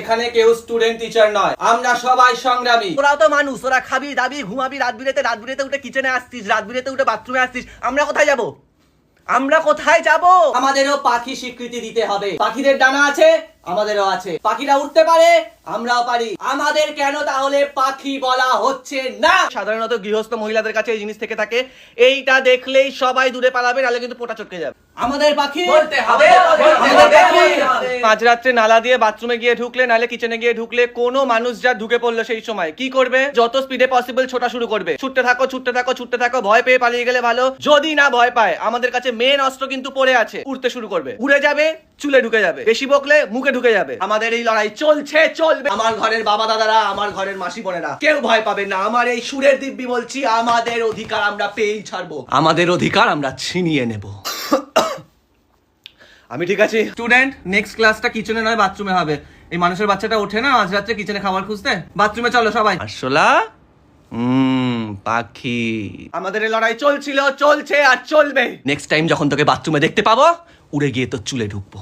এখানে কেউ student teacher নয়। আমরা সবাই সংগ্রামী। ওরাও তো মানুষ ওরা খাবি দাবি ঘুমাবি রাত বিরেতে রাত বিরেতে উঠে কিচেনে আসছিস রাত বিরেতে উঠে বাথরুমে আসছিস। আমরা কোথায় যাব? আমরা কোথায় যাব? আমাদেরও পাখি স্বীকৃতি দিতে হবে। পাখিদের ডানা আছে আমাদেরও আছে। পাখিরা উঠতে পারে আমরাও পারি। আমাদের কেন তাহলে পাখি বলা হচ্ছে না? সাধারণত গৃহস্থ মহিলাদের কাছে এই জিনিস থেকে থাকে এইটা দেখলেই সবাই দূরে পালাবে নাহলে কিন্তু পোটা চটকে যাবে। আমাদের পাখি বলতে হবে, মাঝরাত্রে নালা দিয়ে বাথরুমে গিয়ে ঢুকলে নাহলে কিচেনে গিয়ে ঢুকলে কোনো মানুষ যা ঢুকে পড়ল সেই সময়। কি করবে? যত স্পিডে পসিবল ছোটা শুরু করবে। ছুটতে থাকো ছুটতে থাকো ছুটতে থাকো ভয় পেয়ে পালিয়ে গেলে ভালো। যদি না ভয় পায় আমাদের কাছে মেন অস্ত্র কিন্তু পড়ে আছে। উড়তে শুরু করবে। উড়ে যাবে চুলে ঢুকে যাবে। বেশি বকলে মুখে ঢুকে যাবে। আমাদের এই লড়াই চলছে চলবে। আমার ঘরের বাবা দাদারা আমার ঘরের মাসি বোনেরা কেউ ভয় পাবে না। আমার এই সুরের দিব্যি বলছি আমাদের অধিকার আমরা পেয়েই ছাড়বো। আমাদের অধিকার আমরা ছিনিয়ে নেব। আমি ঠিক আছি? স্টুডেন্ট নেক্সট ক্লাসটা কিচেনে নয় বাথরুমে হবে। এই মানুষের বাচ্চাটা ওঠে না আজ রাত্রে কিচেনে খাবার খুঁজতে? বাথরুমে চলো সবাই। আসলা হুম পাখি। আমাদের এই লড়াই চলছিল চলছে আর চলবে। নেক্সট টাইম যখন তোকে বাথরুমে দেখতে পাবো উড়ে গিয়ে তোর চুলে ঢুকবো।